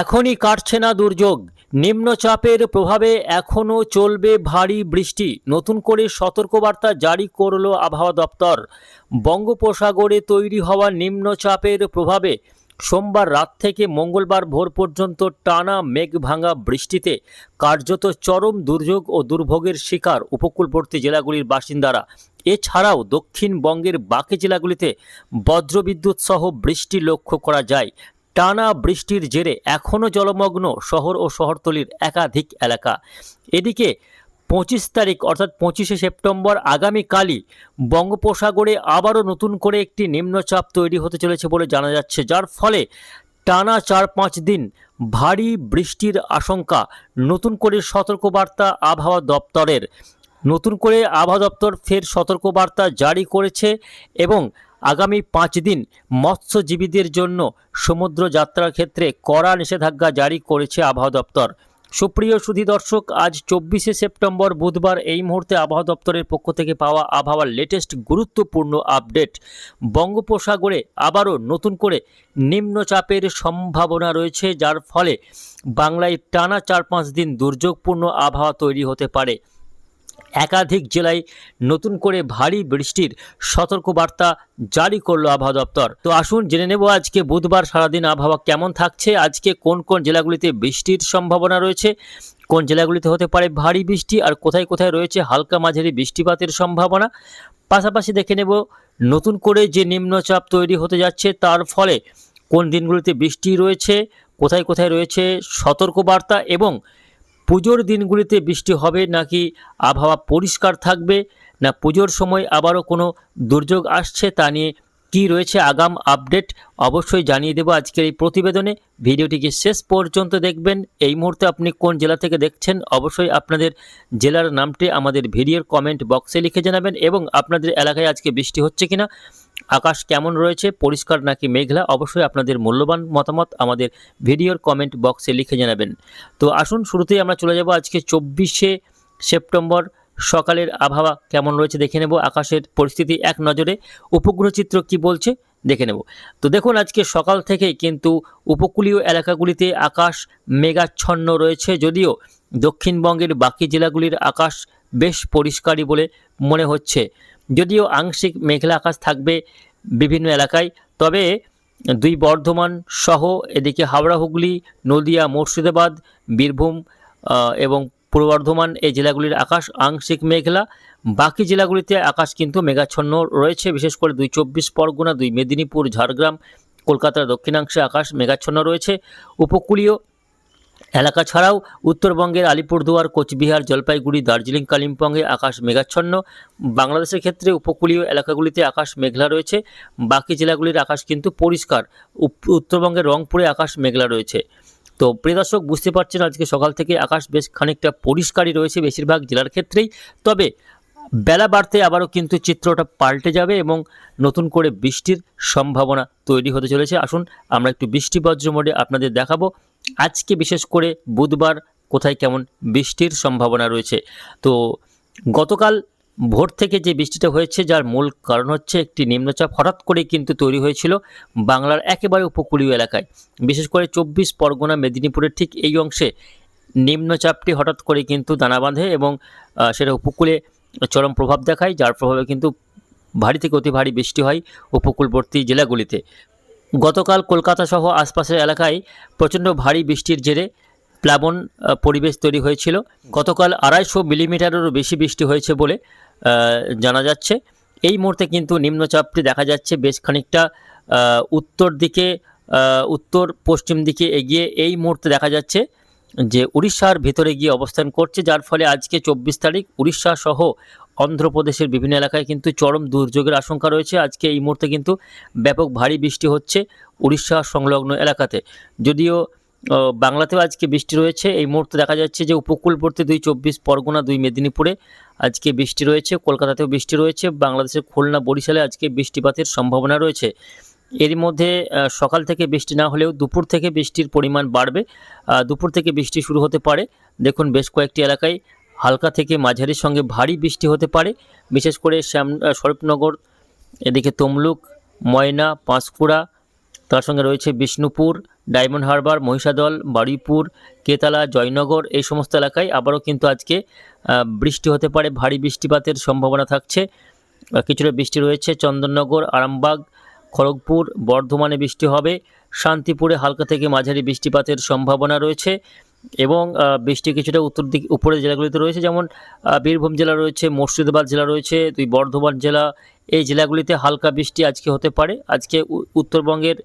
এখনই কাটছে না দুর্যোগ। নিম্নচাপের প্রভাবে এখনও চলবে ভারী বৃষ্টি। নতুন করে সতর্কবার্তা জারি করল আবহাওয়া দপ্তর। বঙ্গোপসাগরে তৈরি হওয়া নিম্নচাপের প্রভাবে সোমবার রাত থেকে মঙ্গলবার ভোর পর্যন্ত টানা মেঘভাঙা বৃষ্টিতে কার্যত চরম দুর্যোগ ও দুর্ভোগের শিকার উপকূলবর্তী জেলাগুলির বাসিন্দারা। এছাড়াও দক্ষিণবঙ্গের বাকি জেলাগুলিতে বজ্রবিদ্যুৎ সহ বৃষ্টি লক্ষ্য করা যায়। টানা বৃষ্টির জেরে এখনও জলমগ্ন শহর ও শহরতলির একাধিক এলাকা। এদিকে পঁচিশ তারিখ অর্থাৎ পঁচিশে সেপ্টেম্বর আগামীকালই বঙ্গোপসাগরে আবারও নতুন করে একটি নিম্নচাপ তৈরি হতে চলেছে বলে জানা যাচ্ছে, যার ফলে টানা চার পাঁচ দিন ভারী বৃষ্টির আশঙ্কা। নতুন করে সতর্কবার্তা আবহাওয়া দপ্তরের। নতুন করে আবহাওয়া দপ্তর ফের সতর্কবার্তা জারি করেছে এবং আগামী পাঁচ দিন মৎস্যজীবীদের জন্য সমুদ্র যাত্রার ক্ষেত্রে কড়া নিষেধাজ্ঞা জারি করেছে আবহাওয়া দপ্তর। সুপ্রিয় সুধী দর্শক, আজ চব্বিশে সেপ্টেম্বর বুধবার এই মুহূর্তে আবহাওয়া দপ্তরের পক্ষ থেকে পাওয়া আবহাওয়ার লেটেস্ট গুরুত্বপূর্ণ আপডেট বঙ্গোপসাগরে আবারও নতুন করে নিম্নচাপের সম্ভাবনা রয়েছে, যার ফলে বাংলায় টানা চার পাঁচ দিন দুর্যোগপূর্ণ আবহাওয়া তৈরি হতে পারে। একাধিক জেলায় নতুন করে ভারী বৃষ্টির সতর্কবার্তা জারি করল আবহাওয়া দপ্তর। তো আসুন জেনে নেব আজকে বুধবার সারাদিন আবহাওয়া কেমন থাকছে, আজকে কোন কোন জেলাগুলিতে বৃষ্টির সম্ভাবনা রয়েছে, কোন জেলাগুলিতে হতে পারে ভারী বৃষ্টি, আর কোথায় কোথায় রয়েছে হালকা মাঝারি বৃষ্টিপাতের সম্ভাবনা। পাশাপাশি দেখে নেব নতুন করে যে নিম্নচাপ তৈরি হতে যাচ্ছে, তার ফলে কোন দিনগুলিতে বৃষ্টি রয়েছে, কোথায় কোথায় রয়েছে সতর্কবার্তা এবং পুজোর দিনগুলিতে বৃষ্টি হবে নাকি আবহাওয়া পরিষ্কার থাকবে? না পুজোর সময় আবারও কোনো দুর্যোগ আসছে তা নিয়ে কী রয়েছে আগাম আপডেট অবশ্যই জানিয়ে দেবো আজকের এই প্রতিবেদনে। ভিডিওটিকে শেষ পর্যন্ত দেখবেন। এই মুহূর্তে আপনি কোন জেলা থেকে দেখছেন অবশ্যই আপনাদের জেলার নামটি আমাদের ভিডিওর কমেন্ট বক্সে লিখে জানাবেন এবং আপনাদের এলাকায় আজকে বৃষ্টি হচ্ছে কিনা আকাশ কেমন রয়েছে, পরিষ্কার নাকি মেঘলা, অবশ্যই আপনাদের মূল্যবান মতামত আমাদের ভিডিওর কমেন্ট বক্সে লিখে জানাবেন। তো আসুন, শুরুতেই আমরা চলে যাব আজকে চব্বিশে সেপ্টেম্বর, সকালের আবহাওয়া কেমন রয়েছে দেখে নেব, আকাশের পরিস্থিতি এক নজরে, উপগ্রহ চিত্র কি বলছে দেখে নেব। তো দেখুন, আজকে সকাল থেকেই কিন্তু উপকূলীয় এলাকাগুলিতে আকাশ মেঘাচ্ছন্ন রয়েছে, যদিও দক্ষিণবঙ্গের বাকি জেলাগুলির আকাশ বেশ পরিষ্কারই বলে মনে হচ্ছে। যদিও আংশিক মেঘলা আকাশ থাকবে বিভিন্ন এলাকায়, তবে দুই বর্ধমান সহ এদিকে হাওড়া, হুগলি, নদিয়া, মুর্শিদাবাদ, বীরভূম এবং পূর্ব বর্ধমান এই জেলাগুলির আকাশ আংশিক মেঘলা। বাকি জেলাগুলিতে আকাশ কিন্তু মেঘাচ্ছন্ন রয়েছে, বিশেষ করে দুই চব্বিশ পরগনা, দুই মেদিনীপুর, ঝাড়গ্রাম, কলকাতার দক্ষিণাংশে আকাশ মেঘাচ্ছন্ন রয়েছে। উপকূলীয় এলাকা ছাড়াও উত্তরবঙ্গের আলিপুরদুয়ার, কোচবিহার, জলপাইগুড়ি, দার্জিলিং, কালিম্পংয়ে আকাশ মেঘাচ্ছন্ন। বাংলাদেশের ক্ষেত্রে উপকূলীয় এলাকাগুলিতে আকাশ মেঘলা রয়েছে। বাকি জেলাগুলির আকাশ কিন্তু পরিষ্কার। উত্তরবঙ্গের রংপুরে আকাশ মেঘলা রয়েছে। তো প্রিয় দর্শক, বুঝতে পারছেন আজকে সকাল থেকে আকাশ বেশ খানিকটা পরিষ্কারই রয়েছে বেশিরভাগ জেলার ক্ষেত্রেই। তবে বেলা বাড়তে আবারও কিন্তু চিত্রটা পাল্টে যাবে এবং নতুন করে বৃষ্টির সম্ভাবনা তৈরি হতে চলেছে। আসুন, আমরা একটু বৃষ্টি বজ্র মোডে আপনাদের দেখাবো। আজকে বিশেষ করে বুধবার কোথায় কেমন বৃষ্টির সম্ভাবনা রয়েছে। তো গতকাল ভোর থেকে যে বৃষ্টিটা হয়েছে, যার মূল কারণ হচ্ছে একটি নিম্নচাপ হঠাৎ করে কিন্তু তৈরি হয়েছিল বাংলার একেবারে উপকূলীয় এলাকায়। বিশেষ করে চব্বিশ পরগনা, মেদিনীপুরের ঠিক এই অংশে নিম্নচাপটি হঠাৎ করে কিন্তু দানা বাঁধে এবং সেটা উপকূলে চরম প্রভাব দেখায়, যার প্রভাবে কিন্তু ভারী থেকে অতি ভারী বৃষ্টি হয় উপকূলবর্তী জেলাগুলিতে। গতকাল কলকাতা সহ আশপাশের এলাকায় প্রচণ্ড ভারী বৃষ্টির জেরে প্লাবন পরিবেশ তৈরি হয়েছিল। গতকাল আড়াইশো মিলিমিটারেরও বেশি বৃষ্টি হয়েছে বলে জানা যাচ্ছে। এই মুহূর্তে কিন্তু নিম্নচাপটি দেখা যাচ্ছে বেশ খানিকটা উত্তর দিকে উত্তর পশ্চিম দিকে এগিয়ে এই মুহূর্তে দেখা যাচ্ছে যে উড়িষ্যার ভিতরে গিয়ে অবস্থান করছে, যার ফলে আজকে চব্বিশ তারিখ উড়িষ্যা সহ অন্ধ্রপ্রদেশের বিভিন্ন এলাকায় কিন্তু চরম দুর্যোগের আশঙ্কা রয়েছে। আজকে এই মুহূর্তে কিন্তু ব্যাপক ভারী বৃষ্টি হচ্ছে উড়িষ্যা সংলগ্ন এলাকাতে। যদিও বাংলাতেও আজকে বৃষ্টি রয়েছে। এই মুহূর্তে দেখা যাচ্ছে যে উপকূলবর্তী দুই চব্বিশ, পরগনা দুই মেদিনীপুরে আজকে বৃষ্টি রয়েছে। কলকাতাতেও বৃষ্টি রয়েছে। বাংলাদেশের খুলনা, বরিশালে আজকে বৃষ্টিপাতের সম্ভাবনা রয়েছে। এর মধ্যে সকাল থেকে বৃষ্টি না হলেও দুপুর থেকে বৃষ্টির পরিমাণ বাড়বে। দুপুর থেকে বৃষ্টি শুরু হতে পারে। দেখুন, বেশ কয়েকটি এলাকায় হালকা থেকে মাঝারির সঙ্গে ভারী বৃষ্টি হতে পারে। বিশেষ করে শ্যাম স্বরূপনগর, এদিকে তমলুক, ময়না, পাঁশকুড়া, তার সঙ্গে রয়েছে বিষ্ণুপুর, ডায়মন্ড হারবার, মহিষাদল, বারুইপুর, কেতালা, জয়নগর, এই সমস্ত এলাকায় আবারও কিন্তু আজকে বৃষ্টি হতে পারে। ভারী বৃষ্টিপাতের সম্ভাবনা থাকছে। কিছুটা বৃষ্টি রয়েছে চন্দননগর, আরামবাগ, খড়গপুর, বর্ধমানে বৃষ্টি হবে। শান্তিপুরে হালকা থেকে মাঝারি বৃষ্টিপাতের সম্ভাবনা রয়েছে। এবং বৃষ্টি কিছুটা উত্তর দিক, উপরের জেলাগুলিতে রয়েছে, যেমন বীরভূম জেলা রয়েছে, মুর্শিদাবাদ জেলা রয়েছে, দুই বর্ধমান জেলা, এই জেলাগুলিতে হালকা বৃষ্টি আজকে হতে পারে। আজকে উত্তরবঙ্গের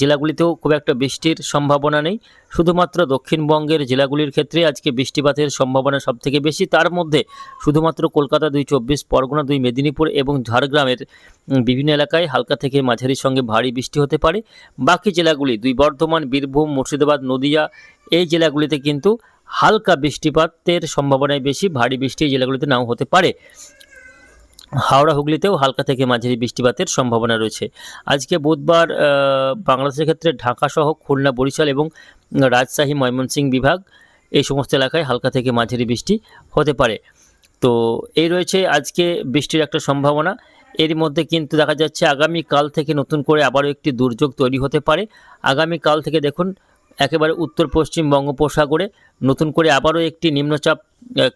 জেলাগুলিতেও খুব একটা বৃষ্টির সম্ভাবনা নেই। শুধুমাত্র দক্ষিণবঙ্গের জেলাগুলির ক্ষেত্রে আজকে বৃষ্টিপাতের সম্ভাবনা সবথেকে বেশি। তার মধ্যে শুধুমাত্র কলকাতা দুই চব্বিশ, পরগনা দুই মেদিনীপুর এবং ঝাড়গ্রামের বিভিন্ন এলাকায় হালকা থেকে মাঝারির সঙ্গে ভারী বৃষ্টি হতে পারে। বাকি জেলাগুলি, দুই বর্ধমান, বীরভূম, মুর্শিদাবাদ, নদিয়া, এই জেলাগুলিতে কিন্তু হালকা বৃষ্টিপাতের সম্ভাবনায় বেশি। ভারী বৃষ্টি জেলাগুলিতে নাও হতে পারে। হাওড়া হুগলিতেও হালকা থেকে মাঝারি বৃষ্টিপাতের সম্ভাবনা রয়েছে। আজকে বুধবার বাংলাদেশের ক্ষেত্রে ঢাকা সহ খুলনা, বরিশাল এবং রাজশাহী, ময়মনসিংহ বিভাগ এই সমস্ত এলাকায় হালকা থেকে মাঝারি বৃষ্টি হতে পারে। তো এই রয়েছে আজকে বৃষ্টির একটা সম্ভাবনা। এর মধ্যে কিন্তু দেখা যাচ্ছে আগামী কাল থেকে নতুন করে আবারও একটি দুর্যোগ তৈরি হতে পারে। আগামী কাল থেকে দেখুন, একেবারে উত্তর পশ্চিম বঙ্গোপসাগরে নতুন করে আবারও একটি নিম্নচাপ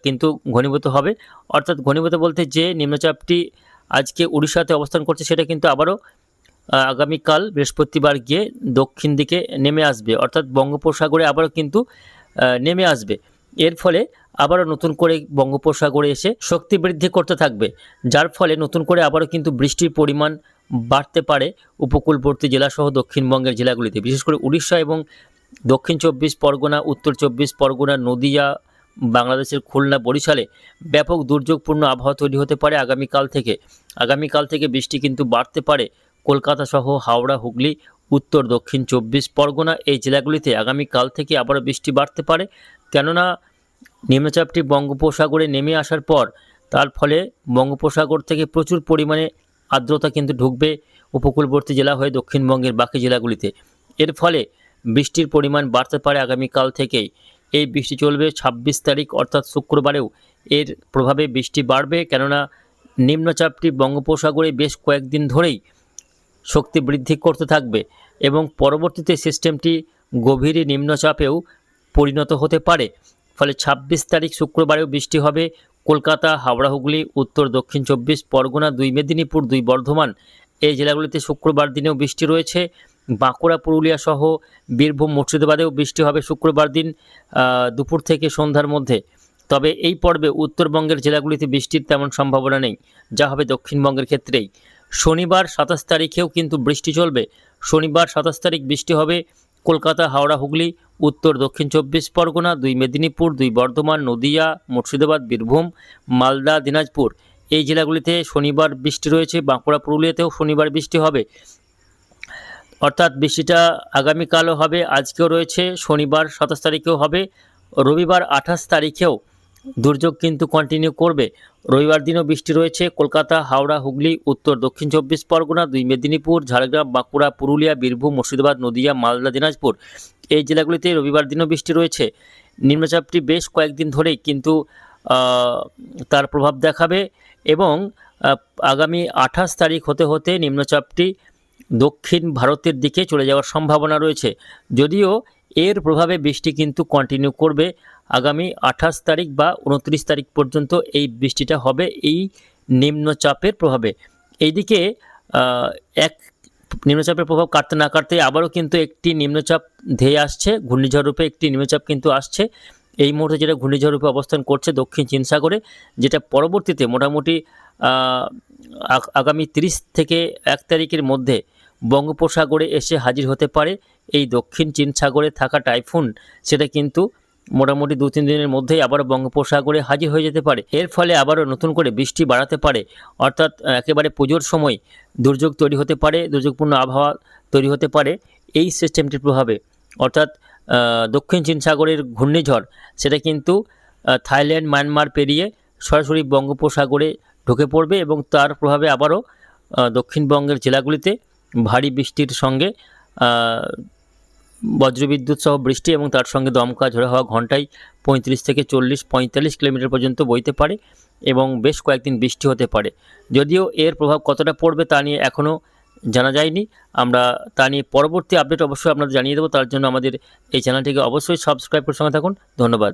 কিন্তু ঘনীভূত হবে। অর্থাৎ ঘনীভূত বলতে যে নিম্নচাপটি আজকে উড়িষ্যাতে অবস্থান করছে সেটা কিন্তু আবারও আগামীকাল বৃহস্পতিবার গিয়ে দক্ষিণ দিকে নেমে আসবে। অর্থাৎ বঙ্গোপসাগরে আবারও কিন্তু নেমে আসবে। এর ফলে আবারও নতুন করে বঙ্গোপসাগরে এসে শক্তি বৃদ্ধি করতে থাকবে। যার ফলে নতুন করে আবারও কিন্তু বৃষ্টির পরিমাণ বাড়তে পারে উপকূলবর্তী জেলাসহ দক্ষিণবঙ্গের জেলাগুলিতে। বিশেষ করে উড়িষ্যা এবং দক্ষিণ চব্বিশ পরগনা, উত্তর চব্বিশ পরগনা, নদিয়া বাংলাদেশের খুলনা বরিশালে ব্যাপক দুর্যোগপূর্ণ আবহাওয়া তৈরি হতে পারে আগামীকাল থেকে। আগামীকাল থেকে বৃষ্টি কিন্তু বাড়তে পারে। কলকাতা সহ হাওড়া, হুগলি, উত্তর, দক্ষিণ চব্বিশ পরগনা এই জেলাগুলিতে আগামীকাল থেকে আবারও বৃষ্টি বাড়তে পারে। কেননা নিম্নচাপটি বঙ্গোপসাগরে নেমে আসার পর, তার ফলে বঙ্গোপসাগর থেকে প্রচুর পরিমাণে আর্দ্রতা কিন্তু ঢুকবে উপকূলবর্তী জেলা হয়ে দক্ষিণবঙ্গের বাকি জেলাগুলিতে। এর ফলে বৃষ্টির পরিমাণ বাড়তে পারে আগামীকাল থেকেই। এই বৃষ্টি চলবে ছাব্বিশ তারিখ, অর্থাৎ শুক্রবারেও। এর প্রভাবে বৃষ্টি বাড়বে, কেননা নিম্নচাপটি বঙ্গোপসাগরে বেশ কয়েকদিন ধরেই শক্তি বৃদ্ধি করতে থাকবে এবং পরবর্তীতে সিস্টেমটি গভীর নিম্নচাপেও পরিণত হতে পারে। ফলে ছাব্বিশ তারিখ শুক্রবারেও বৃষ্টি হবে কলকাতা, হাওড়া, হুগলি, উত্তর, দক্ষিণ চব্বিশ, পরগনা, দুই মেদিনীপুর, দুই বর্ধমান। এই জেলাগুলিতে শুক্রবার দিনেও বৃষ্টি রয়েছে। বাঁকুড়া, পুরুলিয়া সহ বীরভূম, মুর্শিদাবাদেও বৃষ্টি হবে শুক্রবার দিন দুপুর থেকে সন্ধ্যার মধ্যে। তবে এই পর্বে উত্তরবঙ্গের জেলাগুলিতে বৃষ্টির তেমন সম্ভাবনা নেই, যা হবে দক্ষিণবঙ্গের ক্ষেত্রেই। শনিবার সাতাশ তারিখেও কিন্তু বৃষ্টি চলবে। শনিবার সাতাশ তারিখ বৃষ্টি হবে কলকাতা, হাওড়া, হুগলি, উত্তর, দক্ষিণ চব্বিশ পরগনা, দুই মেদিনীপুর, দুই বর্ধমান, নদিয়া, মুর্শিদাবাদ, বীরভূম, মালদা, দিনাজপুর। এই জেলাগুলিতে শনিবার বৃষ্টি রয়েছে, বাঁকুড়া, পুরুলিয়াতেও শনিবার বৃষ্টি হবে। অর্থাৎ বৃষ্টিটা আগামীকালও হবে, আজকেও রয়েছে, শনিবার সাতাশ তারিখেও হবে, রবিবার আঠাশ তারিখেও দুর্যোগ কিন্তু কন্টিনিউ করবে। রবিবার দিনও বৃষ্টি রয়েছে, কলকাতা, হাওড়া, হুগলি, উত্তর, দক্ষিণ চব্বিশ পরগনা, দুই মেদিনীপুর, ঝাড়গ্রাম, বাঁকুড়া, পুরুলিয়া, বীরভূম, মুর্শিদাবাদ, নদিয়া, মালদা, দিনাজপুর। এই জেলাগুলিতে রবিবার দিনও বৃষ্টি রয়েছে। নিম্নচাপটি বেশ কয়েকদিন ধরেই কিন্তু তার প্রভাব দেখাবে এবং আগামী আঠাশ তারিখ হতে হতে নিম্নচাপটি দক্ষিণ ভারতের দিকে চলে যাওয়ার সম্ভাবনা রয়েছে। যদিও এর প্রভাবে বৃষ্টি কিন্তু কন্টিনিউ করবে। আগামী আঠাশ তারিখ বা উনত্রিশ তারিখ পর্যন্ত এই বৃষ্টিটা হবে এই নিম্নচাপের প্রভাবে। এইদিকে এক নিম্নচাপের প্রভাব কাটতে না কাটতে আবারও কিন্তু একটি নিম্নচাপ ধেয়ে আসছে। ঘূর্ণিঝড় রূপে একটি নিম্নচাপ কিন্তু আসছে। এই মুহূর্তে যেটা ঘূর্ণিঝড় রূপে অবস্থান করছে দক্ষিণ চীন সাগরে, যেটা পরবর্তীতে মোটামুটি আগামী তিরিশ থেকে এক তারিখের মধ্যে বঙ্গোপসাগরে এসে হাজির হতে পারে। এই দক্ষিণ চীন সাগরে থাকা টাইফুন, সেটা কিন্তু মোটামুটি দু তিন দিনের মধ্যেই আবারও বঙ্গোপসাগরে হাজির হয়ে যেতে পারে। এর ফলে আবারও নতুন করে বৃষ্টি বাড়াতে পারে। অর্থাৎ, একেবারে পুজোর সময় দুর্যোগ তৈরি হতে পারে, দুর্যোগপূর্ণ আবহাওয়া তৈরি হতে পারে এই সিস্টেমটির প্রভাবে। অর্থাৎ দক্ষিণ চীন সাগরের ঘূর্ণিঝড়, সেটা কিন্তু থাইল্যান্ড, মায়ানমার পেরিয়ে সরাসরি বঙ্গোপসাগরে ঢুকে পড়বে এবং তার প্রভাবে আবারও দক্ষিণবঙ্গের জেলাগুলিতে ভারী বৃষ্টির সঙ্গে বজ্রবিদ্যুৎ সহ বৃষ্টি এবং তার সঙ্গে দমকা ঝোড়ো হওয়া ঘন্টায় পঁয়ত্রিশ থেকে চল্লিশ, পঁয়তাল্লিশ কিলোমিটার পর্যন্ত বইতে পারে এবং বেশ কয়েকদিন বৃষ্টি হতে পারে। যদিও এর প্রভাব কতটা পড়বে তা নিয়ে এখনও জানা যায়নি। আমরা তা নিয়ে পরবর্তী আপডেট অবশ্যই আপনাদের জানিয়ে দেবো। তার জন্য আমাদের এই চ্যানেলটিকে অবশ্যই সাবস্ক্রাইব করে সঙ্গে থাকুন। ধন্যবাদ।